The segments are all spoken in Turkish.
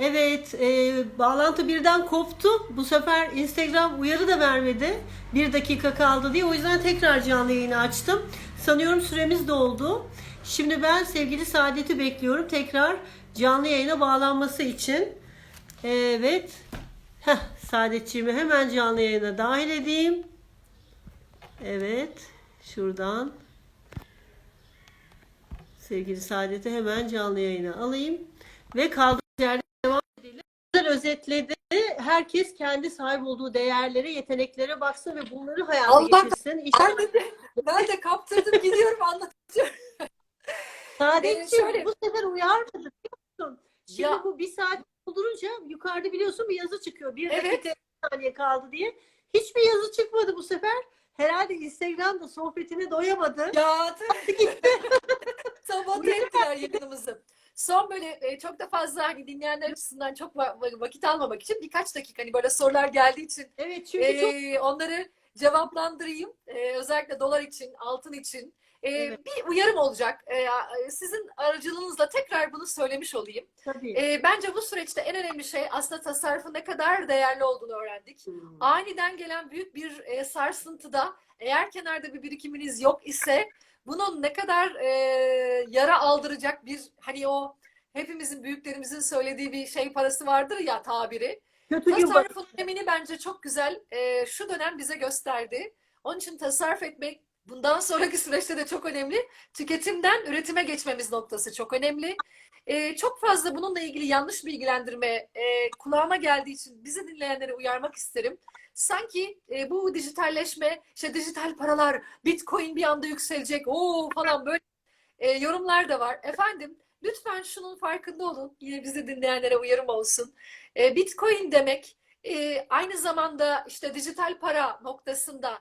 Evet, e, bağlantı birden koptu. Bu sefer Instagram uyarı da vermedi. Bir dakika kaldı diye. O yüzden tekrar canlı yayını açtım. Sanıyorum süremiz doldu. Şimdi ben sevgili Saadet'i bekliyorum. Tekrar canlı yayına bağlanması için. Evet. Heh, Saadetçiğimi hemen canlı yayına dahil edeyim. Evet. Şuradan. Sevgili Saadet'i hemen canlı yayına alayım. Ve kaldığı yerde devam edelim. Güzel özetledi. Herkes kendi sahip olduğu değerlere, yeteneklere baksın ve bunları hayata Allah geçirsin. İşte Ben de, ben de kaptırdım gidiyorum anlatıyorum. Saadetçi Ee, şöyle- bu sefer uyarmadı biliyor musun? Şimdi Ya. bu bir saat doldurunca yukarıda biliyorsun bir yazı çıkıyor. Bir Evet. dakika saniye kaldı diye. Hiçbir yazı çıkmadı bu sefer. Herhalde Instagram'da sohbetine doyamadı. Ya sabote ettiler yayınımızı. Son böyle e, çok da fazla hani dinleyenler açısından çok va- va- vakit almamak için birkaç dakika hani böyle sorular geldiği için Evet çünkü çok e, onları cevaplandırayım. E, özellikle dolar için, altın için. E, Evet. Bir uyarım olacak. E, sizin aracılığınızla tekrar bunu söylemiş olayım. tabii. E, bence bu süreçte en önemli şey aslında tasarrufun ne kadar değerli olduğunu öğrendik. Hmm. aniden gelen büyük bir e, sarsıntıda eğer kenarda bir birikiminiz yok ise bunun ne kadar e, yara aldıracak bir hani o hepimizin büyüklerimizin söylediği bir şey parası vardır ya tabiri. Kötü. Tasarrufun önemini bence çok güzel e, şu dönem bize gösterdi. Onun için tasarruf etmek bundan sonraki süreçte de çok önemli. Tüketimden üretime geçmemiz noktası çok önemli. E, çok fazla bununla ilgili yanlış bilgilendirme e, kulağıma geldiği için bizi dinleyenleri uyarmak isterim. Sanki e, bu dijitalleşme, işte dijital paralar, bitcoin bir anda yükselecek, o falan böyle e, yorumlar da var. Efendim lütfen şunun farkında olun. Yine bizi dinleyenlere uyarım olsun. E, bitcoin demek e, aynı zamanda işte dijital para noktasında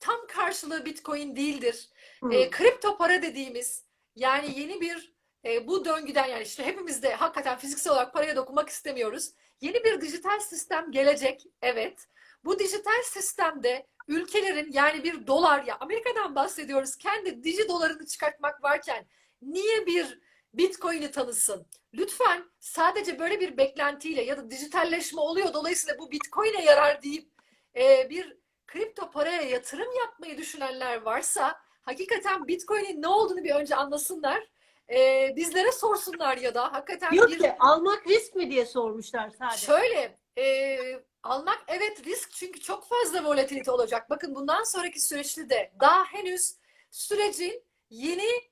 tam karşılığı bitcoin değildir. Hmm. E, kripto para dediğimiz yani yeni bir e, bu döngüden yani işte hepimiz de hakikaten fiziksel olarak paraya dokunmak istemiyoruz. Yeni bir dijital sistem gelecek. Evet. Bu dijital sistemde ülkelerin yani bir dolar ya Amerika'dan bahsediyoruz. Kendi diji dolarını çıkartmak varken niye bir Bitcoin'i tanısın? Lütfen sadece böyle bir beklentiyle ya da dijitalleşme oluyor dolayısıyla bu Bitcoin'e yarar deyip e, bir kripto paraya yatırım yapmayı düşünenler varsa hakikaten Bitcoin'in ne olduğunu bir önce anlasınlar. E, bizlere sorsunlar ya da hakikaten Yok bir ki almak risk mi diye sormuşlar sadece. Şöyle e, almak evet risk çünkü çok fazla volatilite olacak. Bakın bundan sonraki süreçte de daha henüz sürecin yeni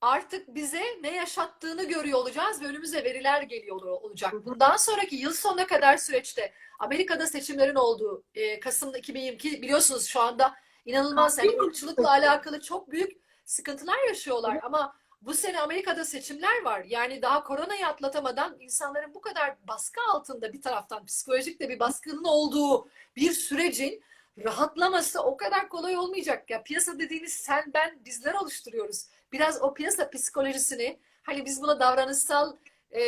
artık bize ne yaşattığını görüyor olacağız ve önümüze veriler geliyor olacak. Bundan sonraki yıl sonuna kadar süreçte Amerika'da seçimlerin olduğu e, Kasım 2022 biliyorsunuz şu anda inanılmaz yani ırkçılıkla alakalı çok büyük sıkıntılar yaşıyorlar ama bu sene Amerika'da seçimler var. Yani daha koronayı atlatamadan insanların bu kadar baskı altında bir taraftan psikolojik de bir baskının olduğu bir sürecin rahatlaması o kadar kolay olmayacak. Ya piyasa dediğiniz sen ben bizler oluşturuyoruz. Biraz o piyasa psikolojisini hani biz buna davranışsal e,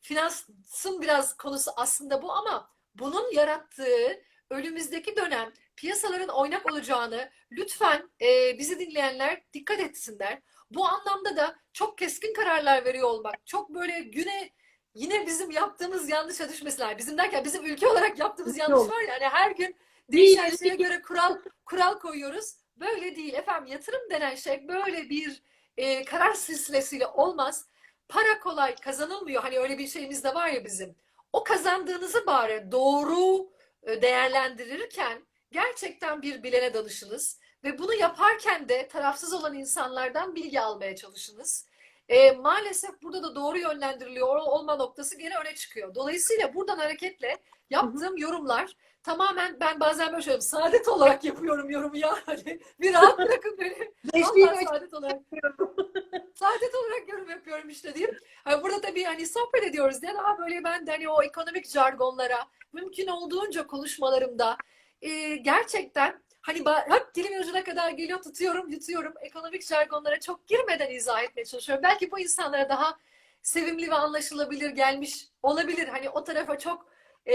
finansın biraz konusu aslında bu ama bunun yarattığı önümüzdeki dönem piyasaların oynak olacağını lütfen e, bizi dinleyenler dikkat etsinler. Bu anlamda da çok keskin kararlar veriyor olmak, çok böyle güne yine bizim yaptığımız yanlışa düşmesinler. Bizim derken bizim ülke olarak yaptığımız yanlış var ya hani her gün değişen şeye göre kural kural koyuyoruz. Böyle değil efendim yatırım denen şey böyle bir e, karar silsilesiyle olmaz. Para kolay kazanılmıyor. Hani öyle bir şeyimiz de var ya bizim. O kazandığınızı bari doğru e, değerlendirirken gerçekten bir bilene danışınız. Ve bunu yaparken de tarafsız olan insanlardan bilgi almaya çalışınız. E, maalesef burada da doğru yönlendiriliyor olma noktası gene öne çıkıyor. Dolayısıyla buradan hareketle yaptığım yorumlar tamamen ben bazen böyle söylüyorum saadet olarak yapıyorum yorumu ya. Hani bir rahat bırakın beni. Vallahi saadet olarak saadet olarak yorum yapıyorum işte diyeyim. Hani burada tabii hani sohbet ediyoruz diye daha böyle ben de hani o ekonomik jargonlara mümkün olduğunca konuşmalarımda e, gerçekten hani hep dilimin ucuna kadar geliyor tutuyorum yutuyorum ekonomik jargonlara çok girmeden izah etmeye çalışıyorum. Belki bu insanlara daha sevimli ve anlaşılabilir gelmiş olabilir. Hani o tarafa çok e,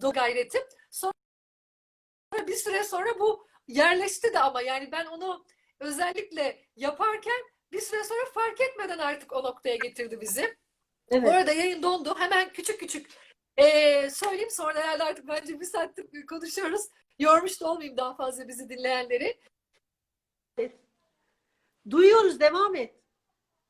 do gayretim. Sonra bir süre sonra bu yerleşti de ama yani ben onu özellikle yaparken bir süre sonra fark etmeden artık o noktaya getirdi bizi. Evet. arada yayın dondu. Hemen küçük küçük eee, söyleyeyim sonra herhalde artık bence bir saattir konuşuyoruz. Yormuş da olmayayım daha fazla bizi dinleyenleri. Duyuyoruz devam et.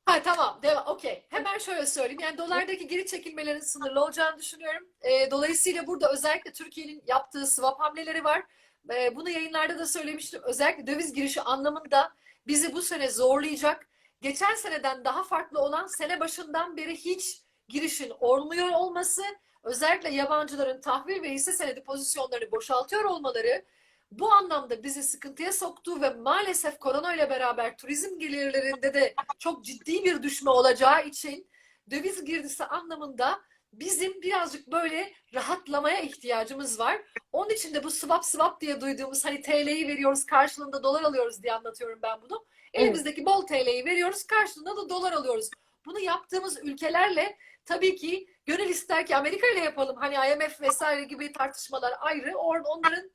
Ha tamam devam okey. Hemen şöyle söyleyeyim. Yani dolardaki geri çekilmelerin sınırlı olacağını düşünüyorum. Eee, dolayısıyla burada özellikle Türkiye'nin yaptığı swap hamleleri var. Eee, bunu yayınlarda da söylemiştim. Özellikle döviz girişi anlamında bizi bu sene zorlayacak. Geçen seneden daha farklı olan sene başından beri hiç girişin olmuyor olması, özellikle yabancıların tahvil ve hisse senedi pozisyonlarını boşaltıyor olmaları bu anlamda bizi sıkıntıya soktu ve maalesef korona ile beraber turizm gelirlerinde de çok ciddi bir düşme olacağı için döviz girdisi anlamında bizim birazcık böyle rahatlamaya ihtiyacımız var. Onun için de bu swap swap diye duyduğumuz hani TL'yi veriyoruz karşılığında dolar alıyoruz diye anlatıyorum ben bunu. Elimizdeki bol TL'yi veriyoruz karşılığında da dolar alıyoruz. Bunu yaptığımız ülkelerle tabii ki gönül ister ki Amerika ile yapalım. Hani IMF vesaire gibi tartışmalar ayrı. Onların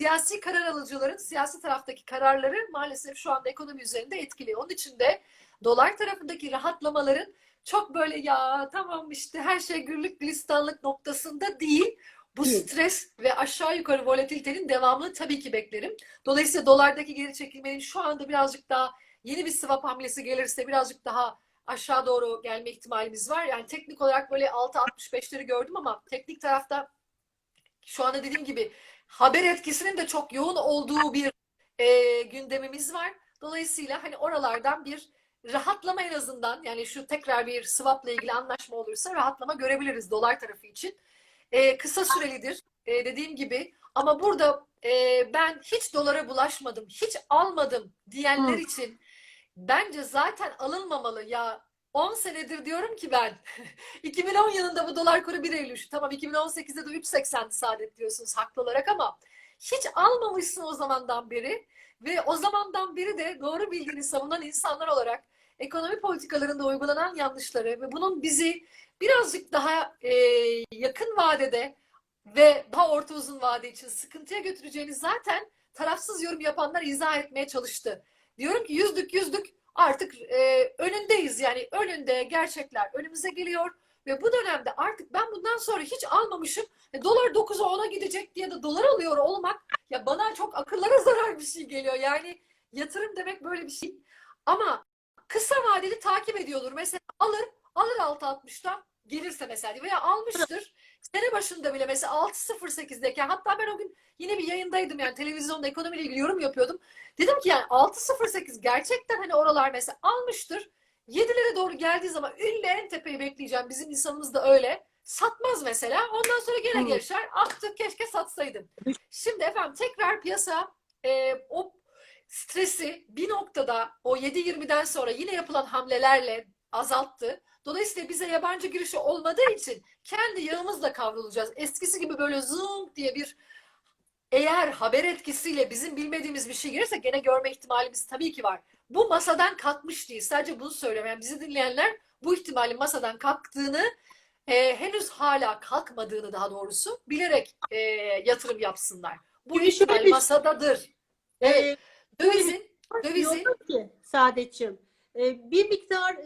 siyasi karar alıcıların siyasi taraftaki kararları maalesef şu anda ekonomi üzerinde etkili. Onun için de dolar tarafındaki rahatlamaların çok böyle ya tamam işte her şey güllük gülistanlık noktasında değil. Bu stres ve aşağı yukarı volatilitenin devamını tabii ki beklerim. Dolayısıyla dolardaki geri çekilmenin şu anda birazcık daha yeni bir swap hamlesi gelirse birazcık daha aşağı doğru gelme ihtimalimiz var. Yani teknik olarak böyle 6.65'leri gördüm ama teknik tarafta şu anda dediğim gibi haber etkisinin de çok yoğun olduğu bir e, gündemimiz var. Dolayısıyla hani oralardan bir rahatlama en azından yani şu tekrar bir swapla ilgili anlaşma olursa rahatlama görebiliriz dolar tarafı için. E, kısa sürelidir e, dediğim gibi ama burada e, ben hiç dolara bulaşmadım, hiç almadım diyenler Hı. için bence zaten alınmamalı ya 10 senedir diyorum ki ben 2010 yılında bu dolar kuru 1.53 tamam 2018'de de 3.80'di saadet diyorsunuz haklı olarak ama hiç almamışsın o zamandan beri ve o zamandan beri de doğru bildiğini savunan insanlar olarak ekonomi politikalarında uygulanan yanlışları ve bunun bizi birazcık daha e, yakın vadede ve daha orta uzun vade için sıkıntıya götüreceğini zaten tarafsız yorum yapanlar izah etmeye çalıştı. Diyorum ki yüzdük yüzdük. Artık e, önündeyiz. Yani önünde gerçekler önümüze geliyor. Ve bu dönemde artık ben bundan sonra hiç almamışım. E, dolar 9'a 10'a gidecek diye de dolar alıyor olmak ya bana çok akıllara zarar bir şey geliyor. Yani yatırım demek böyle bir şey. Ama kısa vadeli takip ediyordur. Mesela alır alır 6.60'dan gelirse mesela veya almıştır sene başında bile mesela 6.08'deyken hatta ben o gün yine bir yayındaydım yani televizyonda ekonomiyle ilgili yorum yapıyordum. Dedim ki yani 6.08 gerçekten hani oralar mesela almıştır. 7'lere doğru geldiği zaman ünlü en tepeyi bekleyeceğim. Bizim insanımız da öyle. Satmaz mesela. Ondan sonra gene gevşer. Attı keşke satsaydım. Şimdi efendim tekrar piyasa e, o stresi bir noktada o 7.20'den sonra yine yapılan hamlelerle azalttı. Dolayısıyla bize yabancı girişi olmadığı için kendi yağımızla kavrulacağız. Eskisi gibi böyle zoom diye bir eğer haber etkisiyle bizim bilmediğimiz bir şey gelirse gene görme ihtimalimiz tabii ki var. Bu masadan kalkmış değil. Sadece bunu söylüyorum. Yani bizi dinleyenler bu ihtimalin masadan kalktığını e, henüz hala kalkmadığını daha doğrusu bilerek e, yatırım yapsınlar. Bu Çünkü ihtimal şöyle bir- masadadır. Evet. Ee, Dövizin, dövizin diyorum ki e, bir miktar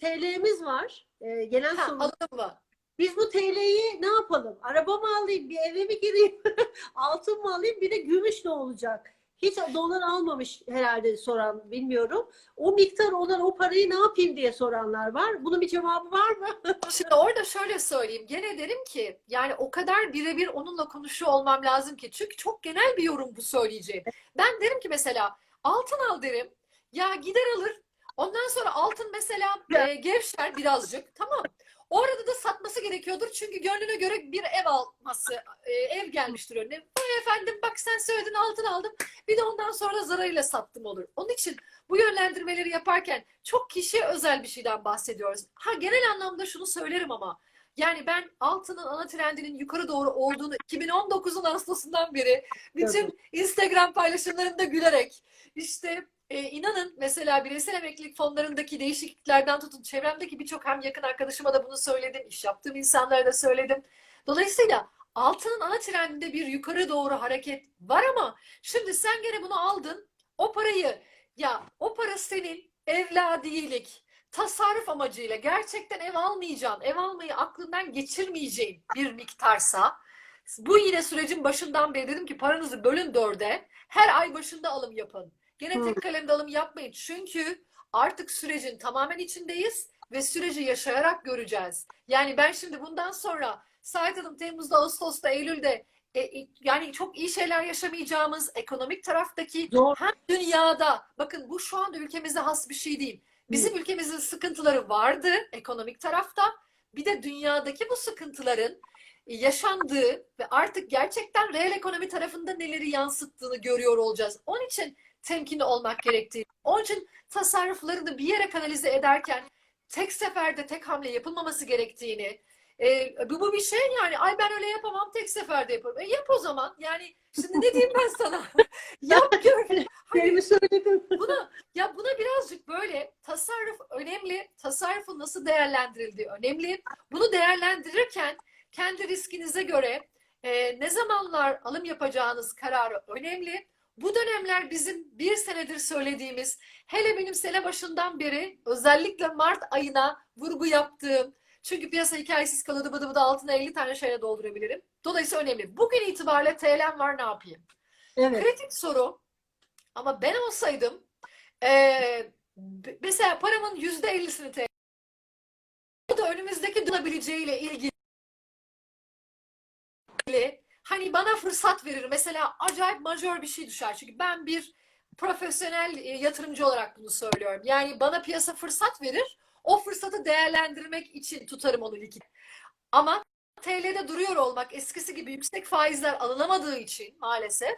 TL'miz var. E, gelen ha, soru. mı? Biz bu TL'yi ne yapalım? Araba mı alayım? Bir eve mi gireyim? Altın mı alayım? Bir de gümüş ne olacak? Hiç dolar almamış herhalde soran bilmiyorum. O miktar olan o parayı ne yapayım diye soranlar var. Bunun bir cevabı var mı? Şimdi orada şöyle söyleyeyim. Gene derim ki yani o kadar birebir onunla konuşuyor olmam lazım ki. Çünkü çok genel bir yorum bu söyleyeceğim. Ben derim ki mesela altın al derim. Ya gider alır. Ondan sonra altın mesela e, gevşer birazcık. Tamam. O arada da satması gerekiyordur. Çünkü gönlüne göre bir ev alması, e, ev gelmiştir önüne. Vay efendim bak sen söyledin altın aldım. Bir de ondan sonra zararıyla sattım olur. Onun için bu yönlendirmeleri yaparken çok kişiye özel bir şeyden bahsediyoruz. Ha genel anlamda şunu söylerim ama yani ben altının ana trendinin yukarı doğru olduğunu 2019'un Ağustos'undan beri bütün Instagram paylaşımlarında gülerek işte e, inanın mesela bireysel emeklilik fonlarındaki değişikliklerden tutun çevremdeki birçok hem yakın arkadaşıma da bunu söyledim, iş yaptığım insanlara da söyledim. Dolayısıyla altının ana trendinde bir yukarı doğru hareket var ama şimdi sen gene bunu aldın o parayı ya o para senin evladiyelik, tasarruf amacıyla gerçekten ev almayacağım, ev almayı aklından geçirmeyeceğim bir miktarsa bu yine sürecin başından beri dedim ki paranızı bölün dörde her ay başında alım yapın. Gene tek kalemde alım yapmayın. Çünkü artık sürecin tamamen içindeyiz ve süreci yaşayarak göreceğiz. Yani ben şimdi bundan sonra Sait Hanım Temmuz'da, Ağustos'ta, Eylül'de e, e, yani çok iyi şeyler yaşamayacağımız ekonomik taraftaki Doğru. hem dünyada bakın bu şu anda ülkemize has bir şey değil. Bizim ülkemizin sıkıntıları vardı ekonomik tarafta. Bir de dünyadaki bu sıkıntıların yaşandığı ve artık gerçekten reel ekonomi tarafında neleri yansıttığını görüyor olacağız. Onun için temkinli olmak gerektiği. Onun için tasarruflarını bir yere kanalize ederken tek seferde tek hamle yapılmaması gerektiğini e, bu, bu bir şey yani ay ben öyle yapamam tek seferde yaparım. E, yap o zaman. Yani şimdi ne diyeyim ben sana? yap gör. Hani söyledim. buna ya buna birazcık böyle tasarruf önemli. Tasarrufun nasıl değerlendirildiği önemli. Bunu değerlendirirken kendi riskinize göre e, ne zamanlar alım yapacağınız kararı önemli. Bu dönemler bizim bir senedir söylediğimiz, hele benim sene başından beri özellikle Mart ayına vurgu yaptığım, çünkü piyasa hikayesiz kalır bıdı bıdı altına 50 tane şeyle doldurabilirim. Dolayısıyla önemli. Bugün itibariyle TL'm var ne yapayım? Evet. Kritik soru ama ben olsaydım b- mesela paramın yüzde ellisini TL bu da önümüzdeki dönebileceğiyle ilgili hani bana fırsat verir. Mesela acayip majör bir şey düşer. Çünkü ben bir profesyonel e, yatırımcı olarak bunu söylüyorum. Yani bana piyasa fırsat verir. O fırsatı değerlendirmek için tutarım onu likit. Ama TL'de duruyor olmak eskisi gibi yüksek faizler alınamadığı için maalesef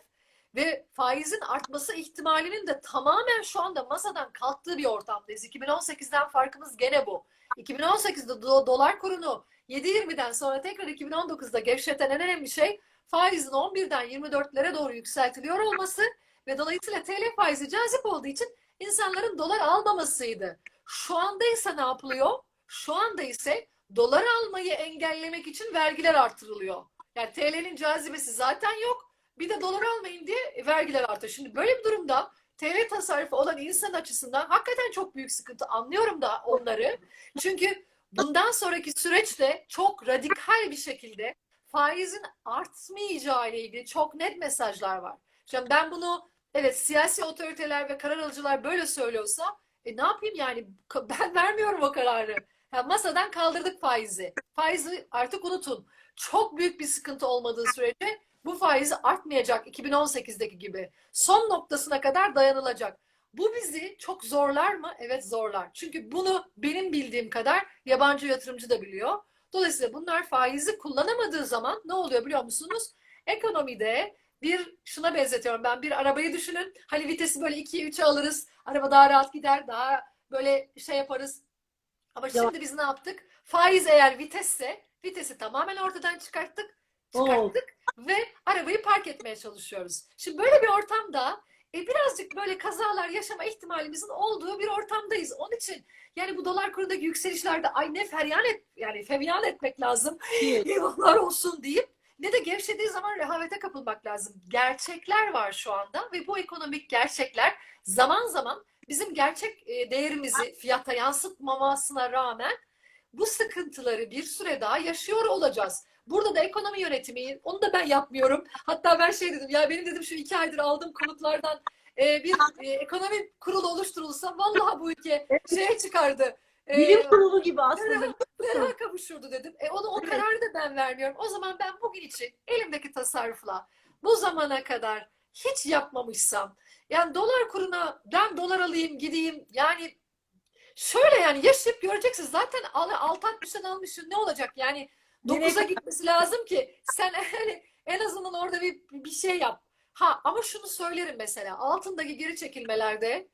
ve faizin artması ihtimalinin de tamamen şu anda masadan kalktığı bir ortamdayız. 2018'den farkımız gene bu. 2018'de do- dolar kurunu 7.20'den sonra tekrar 2019'da gevşeten en önemli şey faizin 11'den 24'lere doğru yükseltiliyor olması ve dolayısıyla TL faizi cazip olduğu için insanların dolar almamasıydı. Şu anda ise ne yapılıyor? Şu anda ise dolar almayı engellemek için vergiler artırılıyor. Yani TL'nin cazibesi zaten yok. Bir de dolar almayın diye vergiler artıyor. Şimdi böyle bir durumda TL tasarrufu olan insan açısından hakikaten çok büyük sıkıntı. Anlıyorum da onları. Çünkü bundan sonraki süreçte çok radikal bir şekilde faizin artmayacağı ile ilgili çok net mesajlar var. Şimdi ben bunu evet siyasi otoriteler ve karar alıcılar böyle söylüyorsa e ne yapayım yani ben vermiyorum o kararı. Ya masadan kaldırdık faizi. Faizi artık unutun. Çok büyük bir sıkıntı olmadığı sürece bu faizi artmayacak 2018'deki gibi. Son noktasına kadar dayanılacak. Bu bizi çok zorlar mı? Evet zorlar. Çünkü bunu benim bildiğim kadar yabancı yatırımcı da biliyor. Dolayısıyla bunlar faizi kullanamadığı zaman ne oluyor biliyor musunuz? Ekonomide bir şuna benzetiyorum ben bir arabayı düşünün. Hani vitesi böyle 2'ye 3'e alırız. Araba daha rahat gider. Daha böyle şey yaparız. Ama şimdi biz ne yaptık? Faiz eğer vitesse vitesi tamamen ortadan çıkarttık. Çıkarttık ve arabayı park etmeye çalışıyoruz. Şimdi böyle bir ortamda e, birazcık böyle kazalar yaşama ihtimalimizin olduğu bir ortamdayız. Onun için yani bu dolar kurundaki yükselişlerde ay ne feryan et yani feviyan etmek lazım. Eyvahlar olsun deyip ne de gevşediği zaman rehavete kapılmak lazım. Gerçekler var şu anda ve bu ekonomik gerçekler zaman zaman bizim gerçek e, değerimizi fiyata yansıtmamasına rağmen bu sıkıntıları bir süre daha yaşıyor olacağız. Burada da ekonomi yönetimi, onu da ben yapmıyorum. Hatta ben şey dedim, ya benim dedim şu iki aydır aldığım konutlardan e, bir e, ekonomi kurulu oluşturulsa vallahi bu ülke şeye çıkardı. E, Bilim kurulu gibi aslında. Ferah kavuşurdu dedim. E onu o kararı da ben vermiyorum. O zaman ben bugün için elimdeki tasarrufla bu zamana kadar hiç yapmamışsam yani dolar kuruna ben dolar alayım gideyim yani şöyle yani yaşayıp göreceksiniz zaten al, 6.60'dan almışsın ne olacak yani 9'a gitmesi lazım ki sen hani en azından orada bir, bir şey yap. Ha ama şunu söylerim mesela altındaki geri çekilmelerde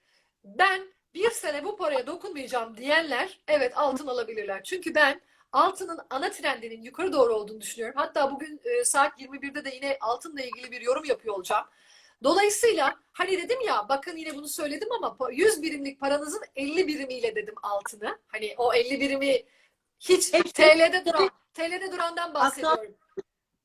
ben bir sene bu paraya dokunmayacağım diyenler evet altın alabilirler. Çünkü ben altının ana trendinin yukarı doğru olduğunu düşünüyorum. Hatta bugün e, saat 21'de de yine altınla ilgili bir yorum yapıyor olacağım. Dolayısıyla hani dedim ya bakın yine bunu söyledim ama pa- 100 birimlik paranızın 50 birimiyle dedim altını. Hani o 50 birimi hiç TL'de duran TL'de durandan bahsediyorum.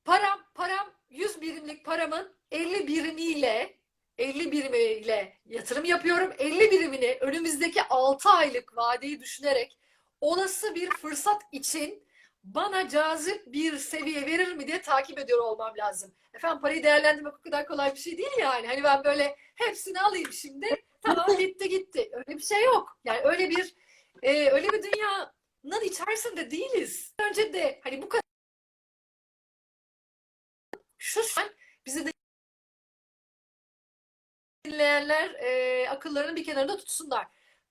Param param 100 birimlik paramın 50 birimiyle 50 birimiyle yatırım yapıyorum. 50 birimini önümüzdeki 6 aylık vadeyi düşünerek olası bir fırsat için bana cazip bir seviye verir mi diye takip ediyor olmam lazım. Efendim parayı değerlendirmek o kadar kolay bir şey değil yani. Hani ben böyle hepsini alayım şimdi. Tamam gitti gitti. Öyle bir şey yok. Yani öyle bir e, öyle bir dünyanın içerisinde değiliz. Önce de hani bu kadar şu an bizi de dinleyenler e, akıllarını bir kenarında tutsunlar.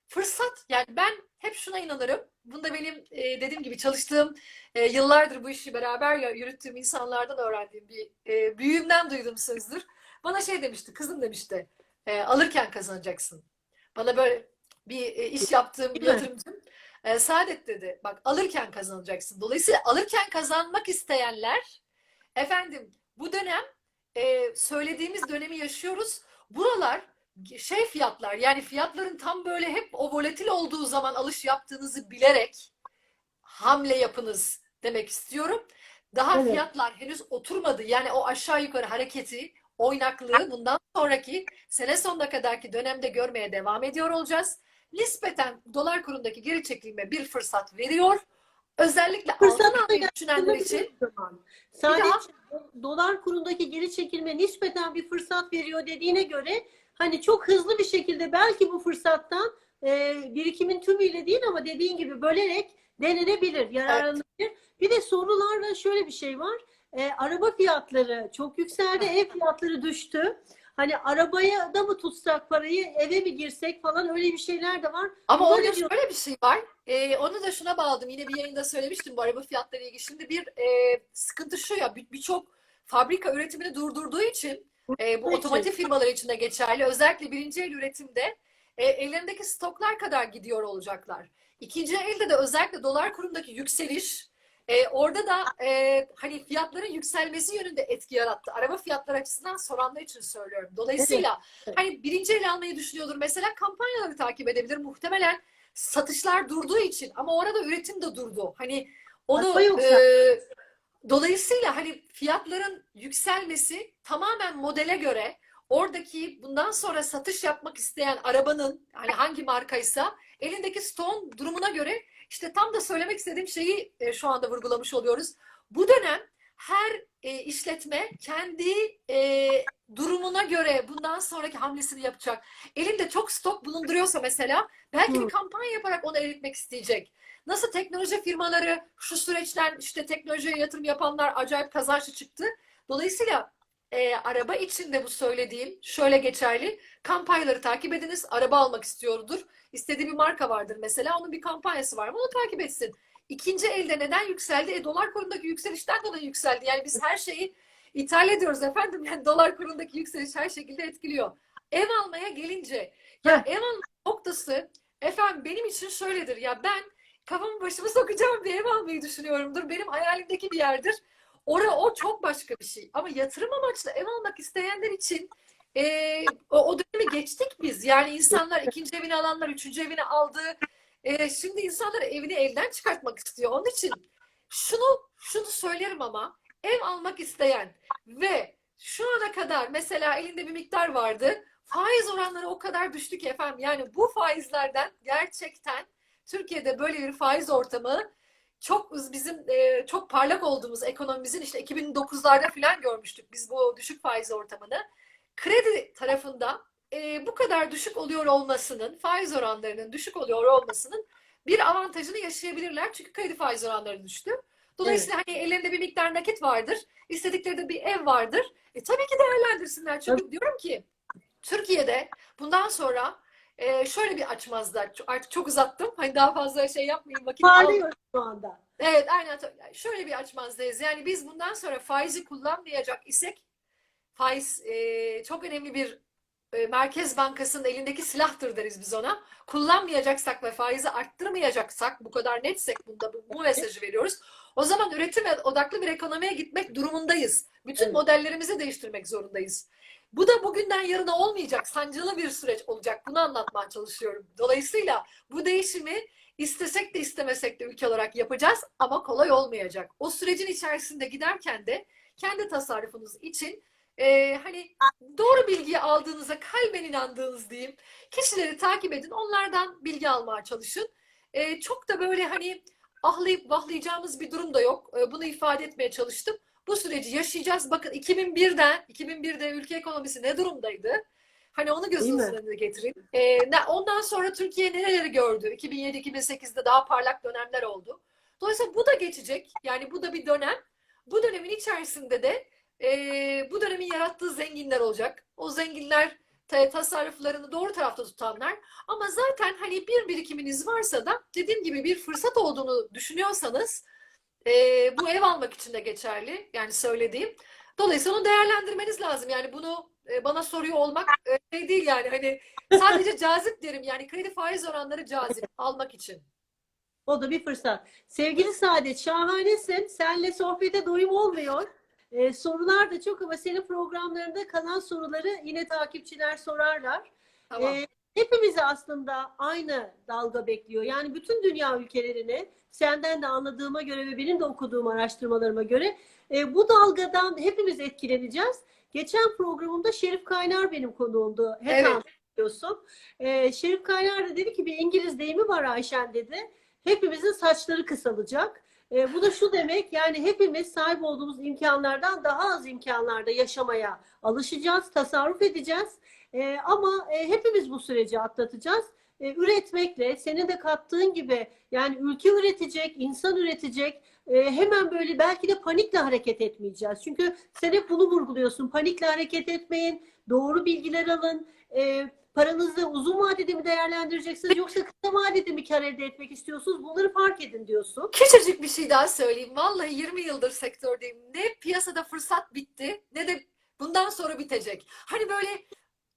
Fırsat yani ben hep şuna inanırım. Bunda benim e, dediğim gibi çalıştığım e, yıllardır bu işi beraber yürüttüğüm insanlardan öğrendiğim bir e, büyüğümden duyduğum sözdür. Bana şey demişti, kızım demişti, e, alırken kazanacaksın. Bana böyle bir e, iş yaptığım bir yatırımcım. E, Saadet dedi, bak alırken kazanacaksın. Dolayısıyla alırken kazanmak isteyenler, efendim bu dönem e, söylediğimiz dönemi yaşıyoruz. Buralar şey fiyatlar yani fiyatların tam böyle hep o volatil olduğu zaman alış yaptığınızı bilerek hamle yapınız demek istiyorum. Daha Evet. fiyatlar henüz oturmadı. Yani o aşağı yukarı hareketi, oynaklığı bundan sonraki sene sonuna kadarki dönemde görmeye devam ediyor olacağız. Nispeten dolar kurundaki geri çekilme bir fırsat veriyor. Özellikle altın almayı düşünenler için. Sadece daha- dolar kurundaki geri çekilme nispeten bir fırsat veriyor dediğine göre hani çok hızlı bir şekilde belki bu fırsattan e, birikimin tümüyle değil ama dediğin gibi bölerek denenebilir, yararlanabilir. Bir de sorularla şöyle bir şey var. E, araba fiyatları çok yükseldi, ev fiyatları düştü. Hani arabaya da mı tutsak parayı, eve mi girsek falan öyle bir şeyler de var. Ama orada diyor? şöyle bir şey var. Ee, onu da şuna bağladım. Yine bir yayında söylemiştim bu araba fiyatları ilgili. Şimdi bir e, sıkıntı şu ya bir- birçok fabrika üretimini durdurduğu için e, bu otomotiv firmaları için de geçerli. Özellikle birinci el üretimde e, ellerindeki stoklar kadar gidiyor olacaklar. İkinci elde de özellikle dolar kurundaki yükseliş e, orada da e, hani fiyatların yükselmesi yönünde etki yarattı. Araba fiyatları açısından soranlar için söylüyorum. Dolayısıyla Evet. hani birinci el almayı düşünüyordur. Mesela kampanyaları takip edebilir. Muhtemelen satışlar durduğu için ama orada üretim de durdu. Hani onu e, dolayısıyla hani fiyatların yükselmesi tamamen modele göre oradaki bundan sonra satış yapmak isteyen arabanın hani hangi markaysa elindeki stoğun durumuna göre işte tam da söylemek istediğim şeyi e, şu anda vurgulamış oluyoruz. Bu dönem her e, işletme kendi e, durumuna göre bundan sonraki hamlesini yapacak. Elinde çok stok bulunduruyorsa mesela belki bir kampanya yaparak onu eritmek isteyecek. Nasıl teknoloji firmaları şu süreçten işte teknolojiye yatırım yapanlar acayip kazançlı çıktı. Dolayısıyla e, araba içinde bu söylediğim şöyle geçerli. Kampanyaları takip ediniz. Araba almak istiyordur. İstediği bir marka vardır mesela. Onun bir kampanyası var mı? Onu takip etsin. İkinci elde neden yükseldi? E, dolar kurundaki yükselişten dolayı yükseldi. Yani biz her şeyi ithal ediyoruz efendim. Yani dolar kurundaki yükseliş her şekilde etkiliyor. Ev almaya gelince ya ev alma noktası efendim benim için şöyledir. Ya ben kafamı başıma sokacağım bir ev almayı düşünüyorumdur. Benim hayalimdeki bir yerdir. Ora o çok başka bir şey. Ama yatırım amaçlı ev almak isteyenler için e, o, o dönemi geçtik biz. Yani insanlar ikinci evini alanlar üçüncü evini aldı. E, şimdi insanlar evini elden çıkartmak istiyor. Onun için şunu şunu söylerim ama ev almak isteyen ve şu ana kadar mesela elinde bir miktar vardı. Faiz oranları o kadar düştü ki efendim. Yani bu faizlerden gerçekten Türkiye'de böyle bir faiz ortamı çok bizim e, çok parlak olduğumuz ekonomimizin işte 2009'larda falan görmüştük biz bu düşük faiz ortamını. Kredi tarafında e, bu kadar düşük oluyor olmasının, faiz oranlarının düşük oluyor olmasının bir avantajını yaşayabilirler. Çünkü kredi faiz oranları düştü. Dolayısıyla hani ellerinde bir miktar nakit vardır. istedikleri de bir ev vardır. E tabii ki değerlendirsinler. Çünkü diyorum ki Türkiye'de bundan sonra e, şöyle bir açmazlar. Artık çok uzattım. Hani daha fazla şey yapmayayım. Vakit almayayım. Parlıyor şu anda. Evet aynen. Şöyle bir açmazdayız. Yani biz bundan sonra faizi kullanmayacak isek faiz e, çok önemli bir Merkez Bankası'nın elindeki silahtır deriz biz ona. Kullanmayacaksak ve faizi arttırmayacaksak bu kadar netsek bunda bu, bu mesajı veriyoruz. O zaman üretim odaklı bir ekonomiye gitmek durumundayız. Bütün Evet. modellerimizi değiştirmek zorundayız. Bu da bugünden yarına olmayacak, sancılı bir süreç olacak. Bunu anlatmaya çalışıyorum. Dolayısıyla bu değişimi istesek de istemesek de ülke olarak yapacağız ama kolay olmayacak. O sürecin içerisinde giderken de kendi tasarrufunuz için e, hani doğru bilgiyi aldığınıza kalben inandığınız diyeyim. Kişileri takip edin. Onlardan bilgi almaya çalışın. E, çok da böyle hani ahlayıp vahlayacağımız bir durum da yok. E, bunu ifade etmeye çalıştım. Bu süreci yaşayacağız. Bakın 2001'den 2001'de ülke ekonomisi ne durumdaydı? Hani onu gözünüzün önüne getirin. E, ondan sonra Türkiye nereleri gördü? 2007-2008'de daha parlak dönemler oldu. Dolayısıyla bu da geçecek. Yani bu da bir dönem. Bu dönemin içerisinde de e, bu dönemin yarattığı zenginler olacak. O zenginler ta- tasarruflarını doğru tarafta tutanlar. Ama zaten hani bir birikiminiz varsa da dediğim gibi bir fırsat olduğunu düşünüyorsanız e, bu ev almak için de geçerli. Yani söylediğim. Dolayısıyla onu değerlendirmeniz lazım. Yani bunu e, bana soruyor olmak e, şey değil yani hani sadece cazip derim. Yani kredi faiz oranları cazip almak için. O da bir fırsat. Sevgili Saadet, şahanesin. Seninle sohbete doyum olmuyor. Ee, sorular da çok ama senin programlarında kalan soruları yine takipçiler sorarlar. Tamam. Ee, hepimizi aslında aynı dalga bekliyor. Yani bütün dünya ülkelerini senden de anladığıma göre ve benim de okuduğum araştırmalarıma göre e, bu dalgadan hepimiz etkileneceğiz. Geçen programımda Şerif Kaynar benim konuğumdu. Hep Evet. anlatıyorsun. Ee, Şerif Kaynar da dedi ki bir İngiliz deyimi var Ayşen dedi. Hepimizin saçları kısalacak. E, bu da şu demek yani hepimiz sahip olduğumuz imkanlardan daha az imkanlarda yaşamaya alışacağız, tasarruf edeceğiz. E, ama e, hepimiz bu süreci atlatacağız. E, üretmekle, senin de kattığın gibi yani ülke üretecek, insan üretecek, e, hemen böyle belki de panikle hareket etmeyeceğiz. Çünkü sen hep bunu vurguluyorsun. Panikle hareket etmeyin, doğru bilgiler alın, e, paranızı uzun vadede mi değerlendireceksiniz yoksa kısa vadede mi kar elde etmek istiyorsunuz? Bunları fark edin diyorsun. Küçücük bir şey daha söyleyeyim. Vallahi 20 yıldır sektördeyim. Ne piyasada fırsat bitti ne de bundan sonra bitecek. Hani böyle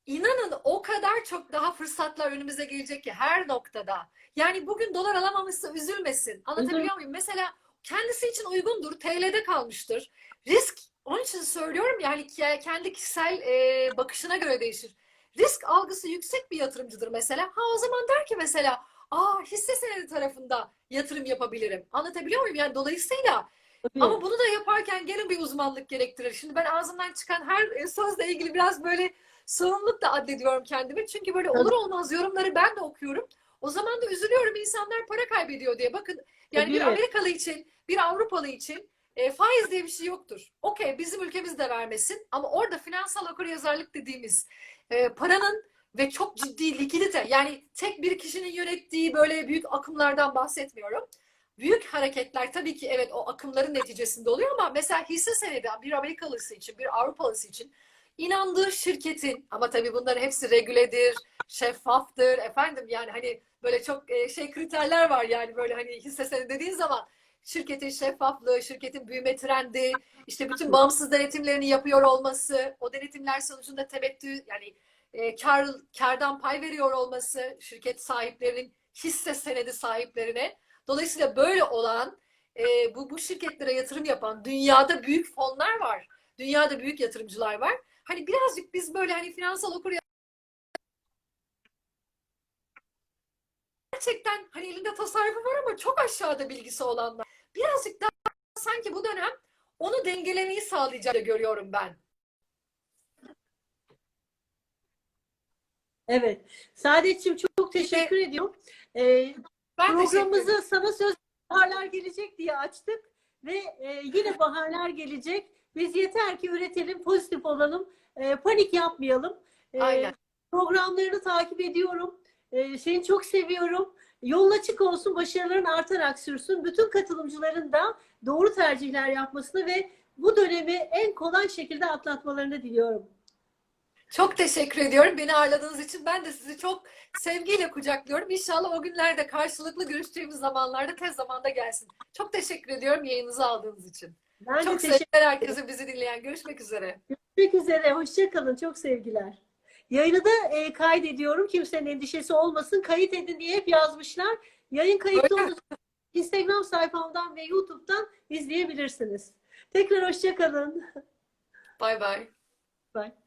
inanın o kadar çok daha fırsatlar önümüze gelecek ki her noktada. Yani bugün dolar alamamışsa üzülmesin. Anlatabiliyor muyum? Mesela kendisi için uygundur. TL'de kalmıştır. Risk onun için söylüyorum yani kendi kişisel e, bakışına göre değişir. Risk algısı yüksek bir yatırımcıdır mesela. Ha o zaman der ki mesela aa hisse senedi tarafında yatırım yapabilirim. Anlatabiliyor muyum? Yani dolayısıyla Tabii. ama bunu da yaparken gene bir uzmanlık gerektirir. Şimdi ben ağzımdan çıkan her e, sözle ilgili biraz böyle sorumluluk da addediyorum kendime. Çünkü böyle olur olmaz yorumları ben de okuyorum. O zaman da üzülüyorum insanlar para kaybediyor diye. Bakın yani bir Tabii. Amerikalı için, bir Avrupalı için e, faiz diye bir şey yoktur. Okey bizim ülkemiz de vermesin ama orada finansal okuryazarlık dediğimiz e, paranın ve çok ciddi likidite yani tek bir kişinin yönettiği böyle büyük akımlardan bahsetmiyorum. Büyük hareketler tabii ki evet o akımların neticesinde oluyor ama mesela hisse senedi bir Amerikalısı için, bir Avrupalısı için inandığı şirketin ama tabii bunların hepsi regüledir, şeffaftır efendim yani hani böyle çok e, şey kriterler var yani böyle hani hisse senedi dediğin zaman şirketin şeffaflığı, şirketin büyüme trendi, işte bütün bağımsız denetimlerini yapıyor olması, o denetimler sonucunda temettü yani e, kar, kardan pay veriyor olması şirket sahiplerinin hisse senedi sahiplerine. Dolayısıyla böyle olan e, bu, bu şirketlere yatırım yapan dünyada büyük fonlar var. Dünyada büyük yatırımcılar var. Hani birazcık biz böyle hani finansal okur gerçekten hani elinde tasarrufu var ama çok aşağıda bilgisi olanlar. Birazcık daha sanki bu dönem onu dengelemeyi sağlayacağını görüyorum ben. Evet. Saadetciğim çok, teşekkür ediyorum. Ee, Ben teşekkür programımızı sana söz baharlar gelecek diye açtık ve e, yine baharlar gelecek. Biz yeter ki üretelim, pozitif olalım, e, panik yapmayalım. E, Aynen. Programlarını takip ediyorum. E, seni çok seviyorum. Yolun açık olsun, başarıların artarak sürsün. Bütün katılımcıların da doğru tercihler yapmasını ve bu dönemi en kolay şekilde atlatmalarını diliyorum. Çok teşekkür ediyorum beni ağırladığınız için. Ben de sizi çok sevgiyle kucaklıyorum. İnşallah o günlerde karşılıklı görüştüğümüz zamanlarda tez zamanda gelsin. Çok teşekkür ediyorum yayınınızı aldığınız için. Ben Çok teşekkür sevgiler herkese bizi dinleyen. Görüşmek üzere. Görüşmek üzere. Hoşçakalın. Çok sevgiler. Yayını da e, kaydediyorum. Kimsenin endişesi olmasın. Kayıt edin diye hep yazmışlar. Yayın kayıtlı olacak. Instagram sayfamdan ve YouTube'dan izleyebilirsiniz. Tekrar hoşçakalın. Bay bay. Bye.